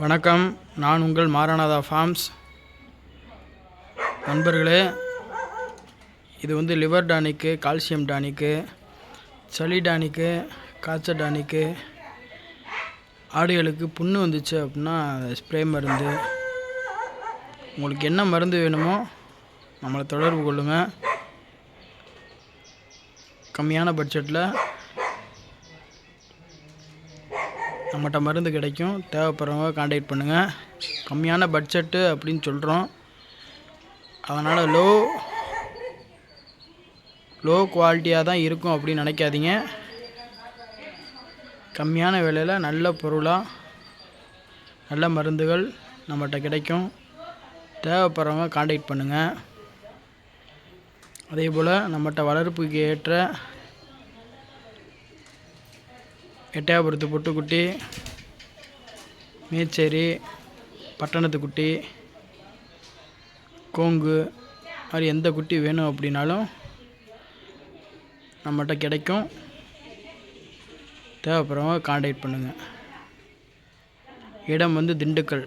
வணக்கம். நான் உங்கள் மாரநாதா ஃபார்ம்ஸ். நண்பர்களே இது வந்து லிவர் டானிக்கு கால்சியம் டானிக்கு சளி டானிக்கு காய்ச்சல் டானிக்கு ஆடுகளுக்கு புண்ணு வந்துச்சு அப்படின்னா ஸ்ப்ரே மருந்து. உங்களுக்கு என்ன மருந்து வேணுமோ நம்மளை தொடர்பு கொள்ளுங்கள் கம்மியான பட்ஜெட்டில் நம்மகிட்ட மருந்து கிடைக்கும். தேவைப்படுறவங்க காண்டாக்ட் பண்ணுங்கள் கம்மியான பட்ஜெட்டு அப்படின்னு சொல்கிறோம் அதனால் லோ லோ குவாலிட்டியாக தான் இருக்கும் அப்படின்னு நினைக்காதீங்க. கம்மியான விலையில் நல்ல பொருளாக நல்ல மருந்துகள் நம்மகிட்ட கிடைக்கும். தேவைப்படுறவங்க காண்டாக்ட் பண்ணுங்கள் அதே போல் நம்மகிட்ட வளர்ப்புக்கு ஏற்ற எட்டயபுரத்து பொட்டுக்குட்டி மேச்சேரி பட்டணத்துக்குட்டி கோங்கு மாதிரி எந்த குட்டி வேணும் அப்படின்னாலும் நம்மகிட்ட கிடைக்கும். தேவைப்படுறவங்க காண்டாக்ட் பண்ணுங்கள் இடம் வந்து திண்டுக்கல்.